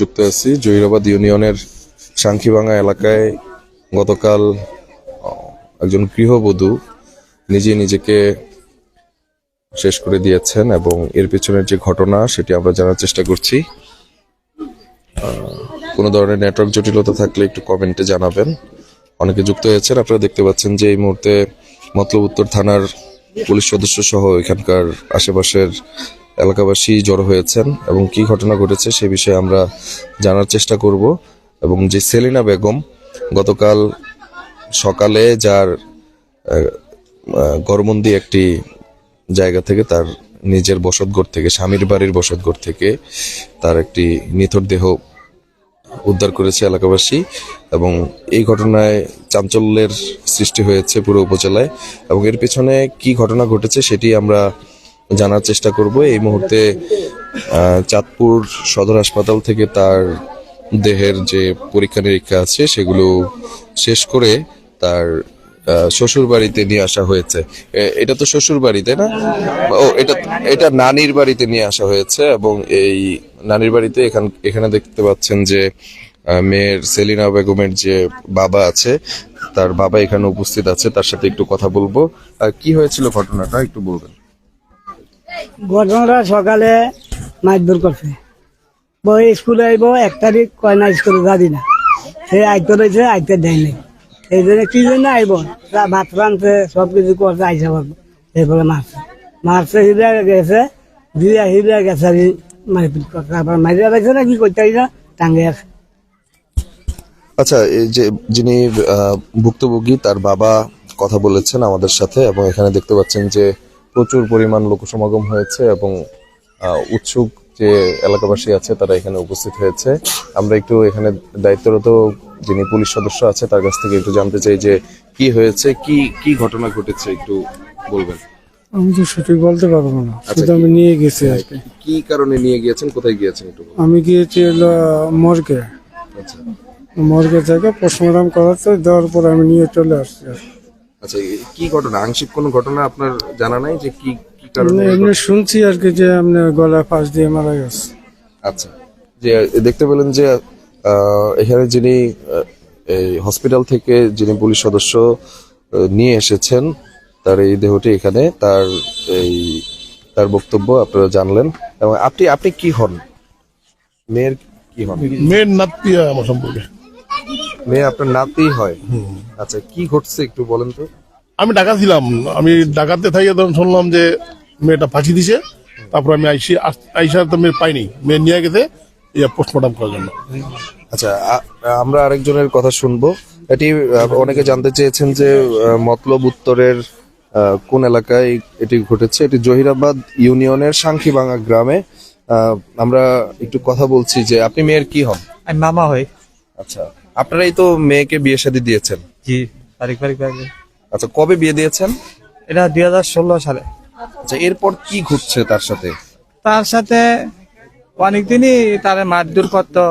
যুক্ত আছি। জহিরাবাদ ইউনিয়নের সাংখিভাঙ্গা এলাকায় গতকাল একজন গৃহবধূ নিজে নিজেকে শেষ করে দিয়েছেন এবং এর পেছনের যে ঘটনা সেটি আমরা জানার চেষ্টা করছি। কোনো ধরনের নেটওয়ার্ক জটিলতা থাকলে একটু কমেন্টে জানাবেন। অনেকে যুক্ত হয়েছেন, আপনারা দেখতে পাচ্ছেন যে এই মুহূর্তে মতলব উত্তর থানার পুলিশ সদস্য সহ এখানকার আশেপাশের এলাকাবাসী জড়ো হয়েছেন এবং কি ঘটনা ঘটেছে সে বিষয়ে আমরা জানার চেষ্টা করব। এবং যে সেলিনা বেগম গতকাল সকালে যার আহ, একটি জায়গা থেকে তার নিজের বসতঘর থেকে স্বামীর বাড়ির বসতঘর থেকে তার একটি নিথর দেহ উদ্ধার করেছে এলাকাবাসী এবং এই ঘটনায় চাঞ্চল্যের সৃষ্টি হয়েছে পুরো উপজেলায় এবং এর পেছনে কি ঘটনা ঘটেছে সেটি আমরা জানার চেষ্টা করব। এই মুহূর্তে চাঁদপুর সদর হাসপাতাল থেকে তার দেহের যে পরীক্ষা নিরীক্ষা আছে, সেগুলো শেষ করে তার শ্বশুর বাড়িতে নিয়ে আসা হয়েছে। এটা তো শ্বশুর বাড়িতে না? ও, এটা এটা নানির বাড়িতে নিয়ে আসা হয়েছে এবং এই নানির বাড়িতে এখান, এখানে দেখতে পাচ্ছেন যে মেয়ের সেলিনা বেগমের যে বাবা আছে, তার বাবা এখানে উপস্থিত আছে। তার সাথে একটু কথা বলব। কি হয়েছিল ঘটনাটা, একটু বলবেন? ঘটনাটা সকালে মারধর করছে। বই স্কুলে আইব এক তারিখ কয় না স্কুলে যাবি না। সে আইতে রয়েছে আইতে দেয় নাই। এই জন্য কি জন্য আইব ভাত রানছে সব কিছু করছে আইসা পারব এরপরে মারছে মারছে হিরে গেছে দিয়ে হিরে গেছে মারপিট করছে তারপর মারিয়া গেছে না কি করতে না টাঙ্গে আছে। আচ্ছা এই যে যিনি ভুক্তভোগী, তার বাবা কথা বলেছেন আমাদের সাথে, এবং এখানে দেখতে পাচ্ছেন যে প্রচুর পরিমাণ লোক সমাগম হয়েছে এবং উৎসুক যে এলাকাবাসী আছে তারা এখানে উপস্থিত হয়েছে। আমরা একটু এখানে দায়িত্বরত যিনি পুলিশ সদস্য আছে তার কাছ থেকে একটু জানতে চাই যে কি হয়েছে কি কি ঘটনা ঘটেছে একটু বলবেন। আমি তো সঠিক বলতে পারব না। আচ্ছা, শুধু আমি নিয়ে গেছি আর কি। কি কারণে নিয়ে গিয়েছেন কোথায় গিয়েছেন একটু বলুন। আমি গিয়েছি হলো মর্গে। আচ্ছা। মর্গে থেকে পোস্টমর্টম করাতে দেওয়ার পর আমি নিয়ে চলে আসছি আর কি। আচ্ছা কি ঘটনা? আংশিক কোনো ঘটনা আপনার জানা নাই যে কি কি কারণে এমনি- শুনছি আর কি যে আপনার গলায় ফাঁস দিয়ে মারা গেছে। আচ্ছা যে দেখতে পেলেন যে আহ, এখানে যিনি এই হসপিটাল থেকে যিনি পুলিশ সদস্য নিয়ে এসেছেন তার এই দেহটি এখানে তার এই তার বক্তব্য আপনারা জানলেন। এবং আপনি আপনি কি হন? মেয়ের কি হন? মেয়ের নাতি আমার সম্পর্কে। মেয়ে আপনার নাতি হয়। আচ্ছা কি ঘটছে একটু বলেন তো? আমি ঢাকা ছিলাম। আমি ঢাকাতে থাকি তখন শুনলাম যে মেয়েটা ফাঁসি দিছে। তারপর আমি আইসি আইসা তো মেয়ে পাইনি। মেয়ে নিয়ে গেছে ইয়া পোস্টমর্টম করার জন্য। আচ্ছা আমরা আরেকজনের কথা শুনব। এটি অনেকে জানতে চেয়েছেন যে মতলব উত্তরের কোন এলাকায় এটি ঘটেছে। এটি জহিরাবাদ ইউনিয়নের সাংখিবাঙ্গা গ্রামে। আমরা একটু কথা বলছি যে আপনি মেয়ের কি হন? আমি মামা হই। আচ্ছা আপনারাই তো মেয়েকে বিয়ে শাদী দিয়েছেন। জি তারিখ তারিখ তারিখ। আচ্ছা কবে বিয়ে দিয়েছেন? এটা দুই হাজার ষোলো সালে। আচ্ছা এরপর কি ঘটছে তার সাথে? তার সাথে অনেকদিনই তার মারধর করতো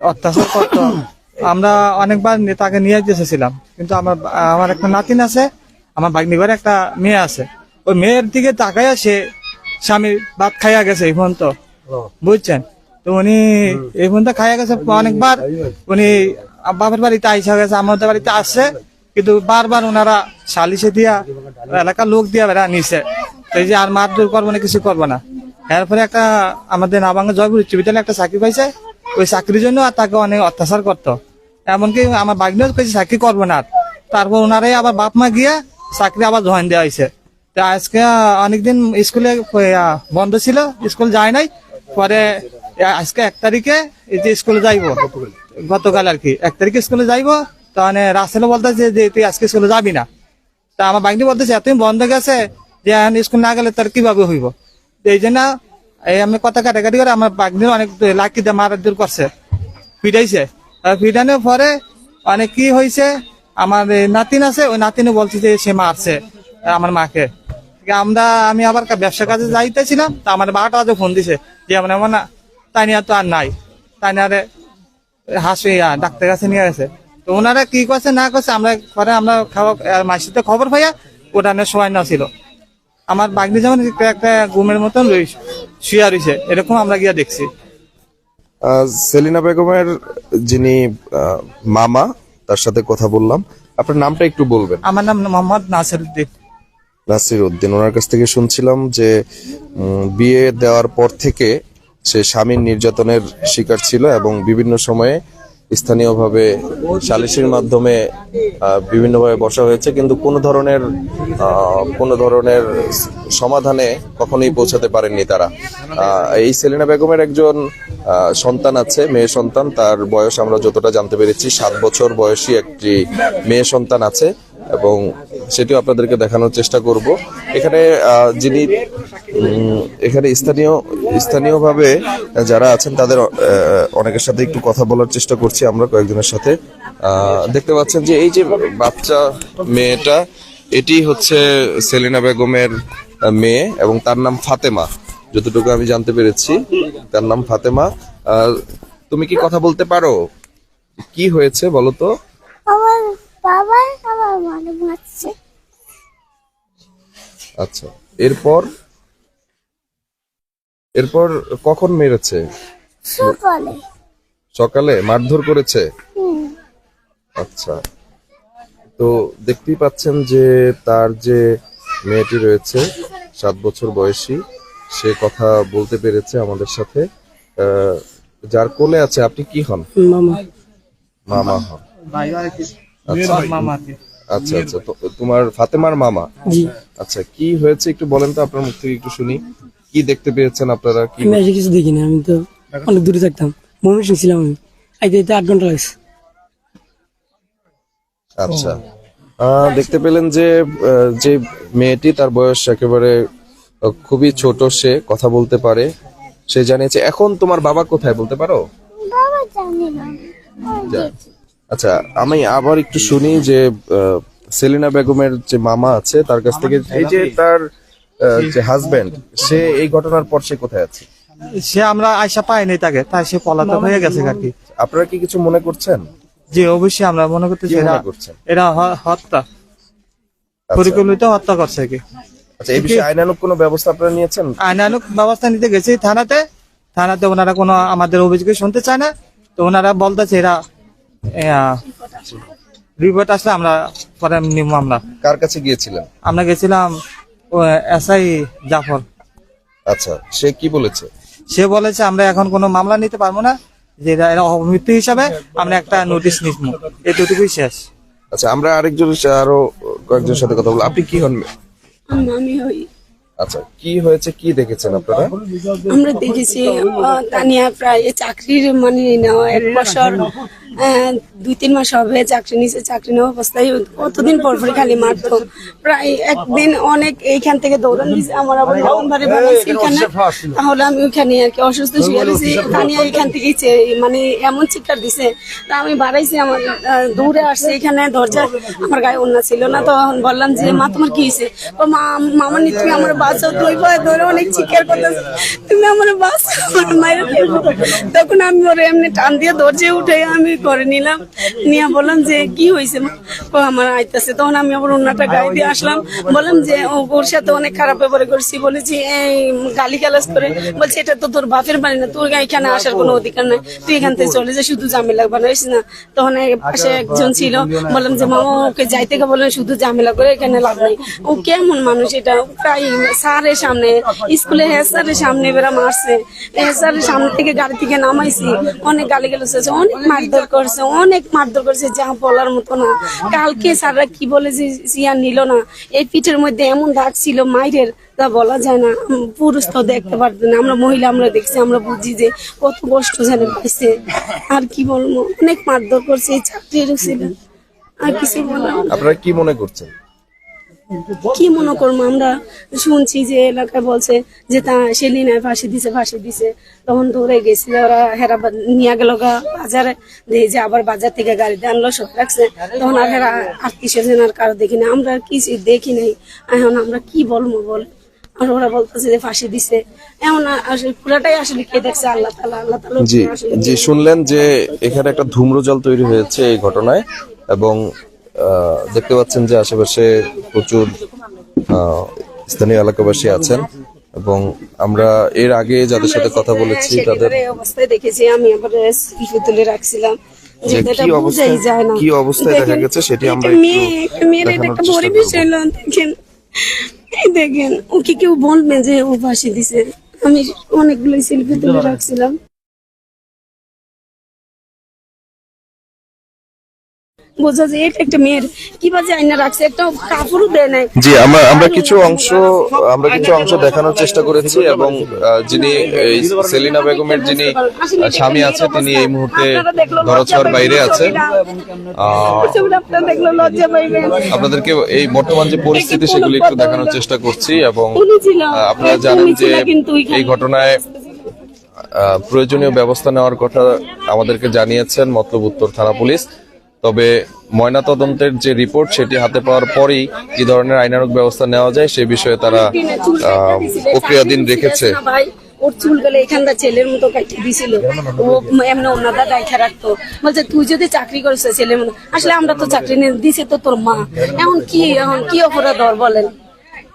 অত্যাচার করতো। আমরা অনেকবার তাকে নিয়ে যেতেছিলাম কিন্তু আমার আমার একটা নাতিন আছে আমার ভাগ্নি ঘরে একটা মেয়ে আছে। ওই মেয়ের দিকে তাকাইয়া সে স্বামীর ভাত খাইয়া গেছে এই পর্যন্ত। বুঝছেন? তো উনি এই পর্যন্ত খাইয়া গেছে অনেকবার। উনি বাপের বাড়িতে আইসা গেছে আমাদের বাড়িতে আসছে, কিন্তু বারবার ওনারা সালিশে দিয়া এলাকার লোক দিয়া বেড়া নিছে। তো এই যে আর মারধর করব না, কিছু করব না। এরপরে একটা আমাদের নাবাঙ্গা জয়পুর উচ্চ বিদ্যালয়ে একটা চাকরি পাইছে, ওই চাকরির জন্য আর তাকে অনেক অত্যাচার করতো। এমনকি আমার বাগনিও কেছে চাকরি করব না। তারপর ওনারাই আবার বাপ মা গিয়া চাকরি আবার জয়েন দেওয়া হয়েছে তো আজকে অনেকদিন স্কুলে বন্ধ ছিল, স্কুল যায় নাই। পরে আজকে এক তারিখে এই যে স্কুলে যাইবো। গতকাল আর কি। এক তারিখে স্কুলে যাইবো তাহলে রাসেলও বলতেছে যে তুই আজকে স্কুলে যাবি না। তা আমার বাগনি বলতেছে এতদিন বন্ধ গেছে, যে স্কুল না গেলে তার কীভাবে হইব? এই জন্য এই আমি কথা কাটাকাটি করে আমার বাগনির অনেক লাকি দিয়ে মারার দূর করছে, পিটাইছে। আর পিটানোর পরে অনেক কি হয়েছে আমার নাতিন আছে, ওই নাতিনে বলছে যে সে মারছে আমার মাকে। আমরা আমি আবার ব্যবসা কাজে যাইতেছিলাম তা আমার বারোটা বাজে ফোন দিছে যে এমন এমন না তাই নিয়ে তো আর নাই। তাই না রে হাসি ডাক্তার কাছে নিয়ে গেছে। তো ওনারা কি করছে না করছে আমরা পরে আমরা খাওয়া মাসিতে খবর পাইয়া ওটা নিয়ে সময় না ছিল আমার বাগনি যেমন একটা- ঘুমের মতন রয়েছে শুয়া রয়েছে এরকম আমরা গিয়া দেখছি। সেলিনা বেগমের যিনি মামা তার সাথে কথা বললাম। আপনার নামটা একটু বলবেন। আমার নাম মোহাম্মদ নাসির উদ্দিন নাসির উদ্দিন। ওনার কাছ থেকে শুনছিলাম যে বিয়ে দেওয়ার পর থেকে সে স্বামীর নির্যাতনের শিকার ছিল এবং বিভিন্ন সময়ে স্থানীয়ভাবে সালিসির মাধ্যমে বিভিন্নভাবে বসা হয়েছে। কিন্তু কোনো ধরনের কোনো ধরনের সমাধানে কখনোই পৌঁছাতে পারেননি তারা। এই সেলিনা বেগমের একজন সন্তান আছে, মেয়ে সন্তান। তার বয়স আমরা যতটা জানতে পেরেছি, সাত বছর বয়সী একটি মেয়ে সন্তান আছে। এবং সেটিও আপনাদেরকে দেখানোর চেষ্টা করব। এখানে যিনি এখানে স্থানীয়, স্থানীয়ভাবে যারা আছেন তাদের অনেকের সাথে একটু কথা বলার চেষ্টা করছি আমরা, কয়েকজনের সাথে। দেখতে পাচ্ছেন যে এই যে বাচ্চা মেয়েটা, এটি হচ্ছে সেলিনা বেগমের মেয়ে এবং তার নাম ফাতেমা। যতটুকু আমি জানতে পেরেছি, তার নাম ফাতেমা। তুমি কি কথা বলতে পারো? কি হয়েছে বলো তো? আমার বাবা আমার মানে আচ্ছা এরপর? এরপর কখন মেরেছে? সকালে। সকালে? মারধর করেছে? আচ্ছা। তো দেখতেই পাচ্ছেন যে তার যে মেয়েটি রয়েছে সাত বছর বয়সী সে কথা বলতে পেরেছে আমাদের সাথে। আহ, যার কোলে আছে আপনি কি হন? মামা। মামা হন। ভাই আর কি? আচ্ছা। আচ্ছা আচ্ছা তোমার ফাতেমার মামা? আচ্ছা কি হয়েছে একটু বলেন তো আপনার মুখ থেকে একটু শুনি। কি দেখতে পেয়েছেন আপনারা? কি আমি এসে কিছু দেখিনি আমি তো অনেক দূরে থাকতাম। ময়মনসিং ছিলাম আমি। আইতে আইতে আট ঘণ্টা লাগছে। আচ্ছা। আহ, দেখতে পেলেন যে আহ, যে মেয়েটি তার বয়স একেবারে খুবই ছোট সে কথা বলতে পারে। সে জানিয়েছে এখন তোমার বাবা কোথায় বলতে পারো? বাবা জানে না। আচ্ছা আমি আবার একটু শুনি যে সেলিনা বেগমের যে মামা আছে তার কাছ থেকে এই যে তার যে হাজবেন্ড সে এই ঘটনার পর সে কোথায় আছে? সে আমরা আয়সা পাইনি তাকে তাই সে পলাতক হয়ে গেছে আর কি। আপনারা কি কিছু মনে করছেন? যে অবশ্যই আমরা মনে করতেছি এরা করছেন? এরা হ- হত্যা। আচ্ছা। পরিকল্পিত হত্যা করছে কি। আচ্ছা এই বিষয়ে আইনানুক কোনো ব্যবস্থা আপনারা নিয়েছেন? আইনানুক ব্যবস্থা নিতে গেছি থানাতে। থানাতে ওনারা কোনো আমাদের অভিযোগ শুনতে চায় না। তো ওনারা বলতেছে এরা রিপোর্ট আসলে আমরা পরে নিব আমরা। কার কাছে গিয়েছিলেন? আমরা গেছিলাম এসআই জাফর। আচ্ছা সে কি বলেছে? সে বলেছে আমরা এখন কোনো মামলা নিতে পারব না যে এরা এরা হিসাবে আমরা একটা নোটিশ নিব। এতটুকুই শেষ। আচ্ছা আমরা আরেকজন আরও কয়েকজনের সাথে কথা বলব। আপনি কি হন? আমি হই আচ্ছা কি হয়েছে কি দেখেছেন আপনারা? আমরা দেখেছি তানিয়া প্রায় চাকরির মানে নেওয়া এক বছর দুই তিন মাস হবে চাকরি নিচে চাকরি নেওয়া অবস্থায় কতদিন পর পর খালি মারতো প্রায় একদিন অনেক এইখান থেকে দৌড়ান দিছে আমার আবার বাড়ি বানাইছি এখানে তাহলে আমি ওইখানে আর কি অসুস্থ শুয়ে রয়েছি তানিয়া এখান থেকে মানে এমন চিৎকার দিছে তা আমি বাড়াইছি আমার দৌড়ে আসছে এখানে দরজা আমার গায়ে অন্য ছিল না তখন বললাম যে মা তোমার কি হয়েছে? ও মা মামার নি তুমি আমার দুই ভয় ধরে অনেক চিৎকার করতেছে তুমি আমার বাঁচাও আমার মায়ের তখন আমি ওর এমনি টান দিয়ে দরজে উঠে আমি করে নিলাম। নিয়ে বললাম যে, কি হয়েছে আমার আইতাছে। তখন আমি আবার অন্যটা গায়ে দিয়ে আসলাম। বললাম যে ওর সাথে অনেক খারাপ ব্যবহার করছি। বলেছি এই গালি গালাজ করে। বলছে, এটা তো তোর বাপের বাড়ি না। তোর এখানে আসার কোনো অধিকার নাই। তুই এখান থেকে চলে যা, শুধু ঝামেলা বানাইস না। তখন পাশে একজন ছিল। বললাম যে মামা ওকে যাই থেকে বললেন শুধু ঝামেলা করে এখানে লাভ নেই। ও কেমন মানুষ এটা? প্রায় স্যারের সামনে, স্কুলে হেড স্যারের সামনে বেড়া মারছে। হেড স্যারের সামনে থেকে গাড়ি থেকে নামাইছি। অনেক গালি গালাজ হয়েছে। অনেক মারধর করছে, অনেক মারধর করছে, যা বলার মতো না। কালকে স্যাররা কি বলে যে সিয়া নিল না। এই পিঠের মধ্যে এমন দাগ ছিল, মাইরের তা বলা যায় না। পুরুষ তো দেখতে পারতো না। আমরা মহিলা, আমরা দেখছি, আমরা বুঝি যে কত কষ্ট যেন পাইছে। আর কি বলব? অনেক মারধর করছে, এই চাকরি ছিল। আর কিছু বলার আপনারা কি মনে করছেন? কি মনে করব আমরা? শুনছি যে এলাকায় বলছে যে তা সে সেলিনায় ফাঁসি দিছে ফাঁসি দিছে। তখন দৌড়ে গেছিল ওরা হেরাবাদ নিয়ে গেল গা বাজারে। দিয়ে যে আবার বাজার থেকে গাড়িতে আনলো সব রাখছে। তখন আর হেরা আত্মীয় স্বজন আর কারও দেখি না। আমরা আর কিছু দেখি নাই। এখন আমরা কি বলব বল? আর ওরা বলতেছে যে ফাঁসি দিছে। এমন আসলে পুরাটাই আসলে কে দেখছে? আল্লাহ তালা আল্লাহ তালা জি জি শুনলেন যে এখানে একটা ধূম্রজাল তৈরি হয়েছে এই ঘটনায় এবং দেখতে পাচ্ছেন যে আশেপাশে প্রচুর স্থানীয় এলাকাবাসী আছেন এবং আমরা এর আগে যাদের সাথে কথা বলেছি তাদের অবস্থায় দেখেছি। আমি আবার তুলে রাখছিলাম। কি অবস্থায়- কি অবস্থায় দেখা গেছে সেটি আমরা মেয়ে একটা মেয়ের একটা পরিবেশ এলো দেখেন। এই দেখেন ওকে কেউ যে ও দিছে। আমি অনেকগুলো সেলফি তুলে রাখছিলাম। বোঝা যায় এটা একটা মেয়ের। কি বাজে আইনা রাখছে একটা কাপড়ও দেয় নাই। জি আমরা আমরা কিছু অংশ আমরা কিছু অংশ দেখানোর চেষ্টা করেছি এবং যিনি এই সেলিনা বেগমের যিনি স্বামী আছে তিনি এই মুহূর্তে ধরাছোঁয়ার বাইরে আছে আপনাদেরকে এই বর্তমান যে পরিস্থিতি সেগুলি একটু দেখানোর চেষ্টা করছি এবং আপনারা জানেন যে। এই ঘটনায় প্রয়োজনীয় ব্যবস্থা নেওয়ার কথা আমাদেরকে জানিয়েছেন মতলব উত্তর থানা পুলিশ। তবে ময়নাতদন্তের যে রিপোর্ট সেটি হাতে পাওয়ার পরেই কি ধরনের আইনানুক ব্যবস্থা নেওয়া যায় সে বিষয়ে তারা প্রক্রিয়াধীন রেখেছে। ওর চুল গেলে এখানটা ছেলের মতো কাটিয়ে দিছিল। ও এমনি ওনাদা ডাইখা রাখতো। বলছে, তুই যদি চাকরি করিস ছেলের মতো আসলে আমরা তো চাকরি নিয়ে দিছে তো তোর মা। এখন কি এখন কি অপরাধ বলেন?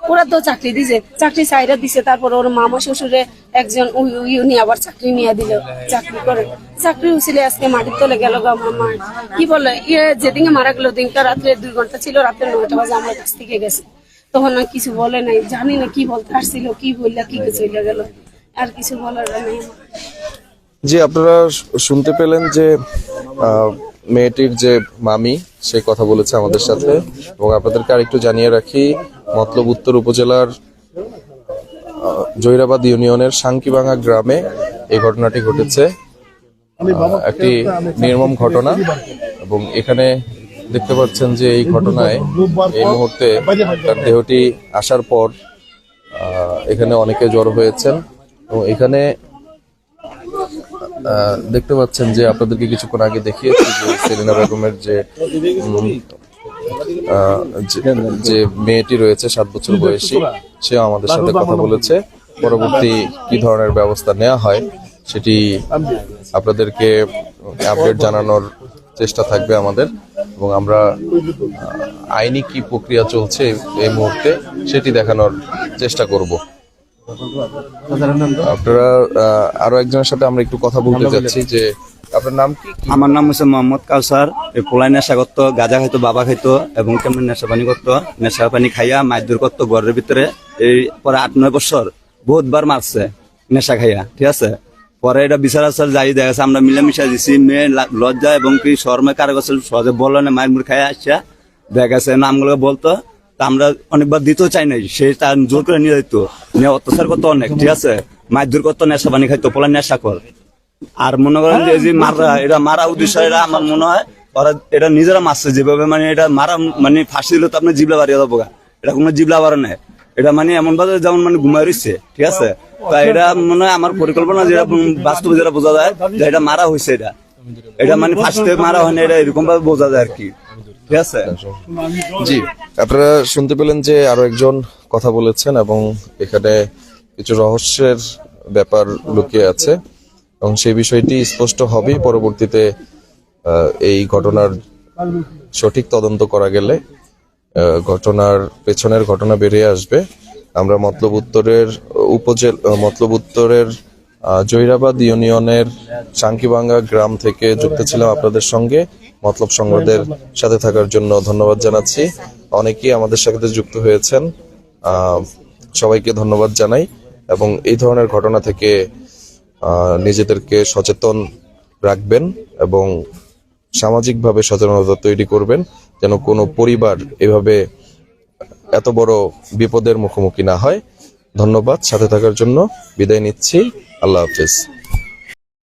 ওরা তো চাকরি দিছে, চাকরি সাইরা দিছে, তারপর ওর মামা শ্বশুরে একজন উনি আবার চাকরি নিয়ে দিল, চাকরি করে। চাকরি হয়েছিল আজকে মাটির তলে গেল আমার কি বলে ইয়ে যেদিনকে মারা গেল দিনটা রাত্রে দুই ঘণ্টা ছিল, রাত্রে নয়টা বাজে আমার কাছ থেকে গেছে। তখন আর কিছু বলে নাই, জানি না কি বলতে আসছিল, কি বললা, কি চলে গেল। আর কিছু বলার নেই। জি, আপনারা শুনতে পেলেন যে মেয়েটির যে মামি, সে কথা বলেছে আমাদের সাথে। এবং আপনাদেরকে আরেকটু জানিয়ে রাখি মতলব উত্তর উপজেলার জৈরাবাদ ইউনিয়নের সাংকিবাঙ্গা গ্রামে এই ঘটনাটি ঘটেছে। একটি নির্মম ঘটনা এবং এখানে দেখতে পাচ্ছেন যে এই ঘটনায় এই মুহূর্তে তার দেহটি আসার পর আহ, এখানে অনেকে জড়ো হয়েছেন এবং এখানে আহ, দেখতে পাচ্ছেন যে আপনাদেরকে কিছুক্ষণ আগে দেখিয়েছি যে সেলিনা বেগমের যে যে- মেয়েটি রয়েছে সাত বছর বয়সী সেও আমাদের সাথে কথা বলেছে। পরবর্তী কি ধরনের ব্যবস্থা নেওয়া হয় সেটি আপনাদেরকে আপডেট জানানোর চেষ্টা থাকবে আমাদের। এবং আমরা আইনি কি প্রক্রিয়া চলছে এই মুহূর্তে সেটি দেখানোর চেষ্টা করব। আপনারা আরও একজনের সাথে আমরা একটু কথা বলতে যাচ্ছি যে আপনার নাম? আমার নাম হচ্ছে মোহাম্মদ কাউসার। পোলাই নেশা করতো, গাঁজা খাইতো, বাবা খাইতো এবং কেমন নেশা পানি করতো। নেশা পানি খাইয়া মাইদুর করতো ঘরের ভিতরে। এই পরে আট, নয় বছর বহুতবার মারছে নেশা খাইয়া, ঠিক আছে? পরে এটা বিচার আচার যাই দেখা গেছে আমরা মিলামিশা দিছি, মেয়ে লজ্জা এবং কি শর্মে কারও কাছে সহজে বলে না, মায়ের মুড় খাইয়া আসছে। দেখা গেছে নামগুলো বলতো। তা আমরা অনেকবার দিতেও চাই নাই, সে তার জোর করে নিয়ে যেত নিয়ে অত্যাচার করতো অনেক, ঠিক আছে? মাইদুর করতো, নেশা পানি খাইতো পোলা নেশা কর। আর মনে করেন যে মারা এটা মারা উদ্দেশ্য এটা আমার মনে হয় ওরা এটা নিজেরা মারছে যেভাবে মানে এটা মারা মানে ফাঁসি দিলে তো আপনার জিবলা বাড়িয়ে যাব গা। এটা কোনো জিবলা বাড়ে নাই। এটা মানে এমন ভাবে যেমন মানে ঘুমাই রয়েছে ঠিক আছে? তা এটা মনে হয় আমার পরিকল্পনা যেটা বাস্তবে যেটা বোঝা যায় যে এটা মারা হয়েছে এটা। এটা মানে ফাঁসিতে মারা হয় না এটা এরকম ভাবে বোঝা যায় আর কি। ঠিক আছে? জি আপনারা শুনতে পেলেন যে আরও একজন কথা বলেছেন এবং এখানে কিছু রহস্যের ব্যাপার লুকিয়ে আছে। এবং সেই বিষয়টি স্পষ্ট হবেই পরবর্তীতে এই ঘটনার সঠিক তদন্ত করা গেলে ঘটনার পেছনের ঘটনা বেরিয়ে আসবে। আমরা মতলব উত্তরের উপজেল, মতলব উত্তরের জৈরাবাদ ইউনিয়নের সাংকিবাঙ্গা গ্রাম থেকে যুক্ত ছিলাম আপনাদের সঙ্গে। মতলব সংবাদের সাথে থাকার জন্য ধন্যবাদ জানাচ্ছি। অনেকেই আমাদের সাথে যুক্ত হয়েছেন। সবাইকে ধন্যবাদ জানাই। এবং এই ধরনের ঘটনা থেকে নিজেদেরকে সচেতন রাখবেন এবং সামাজিকভাবে সচেতনতা তৈরি করবেন যেন কোনো পরিবার এভাবে এত বড় বিপদের মুখোমুখি না হয়। ধন্যবাদ, সাথে থাকার জন্য বিদায় নিচ্ছি। আল্লাহ হাফেজ।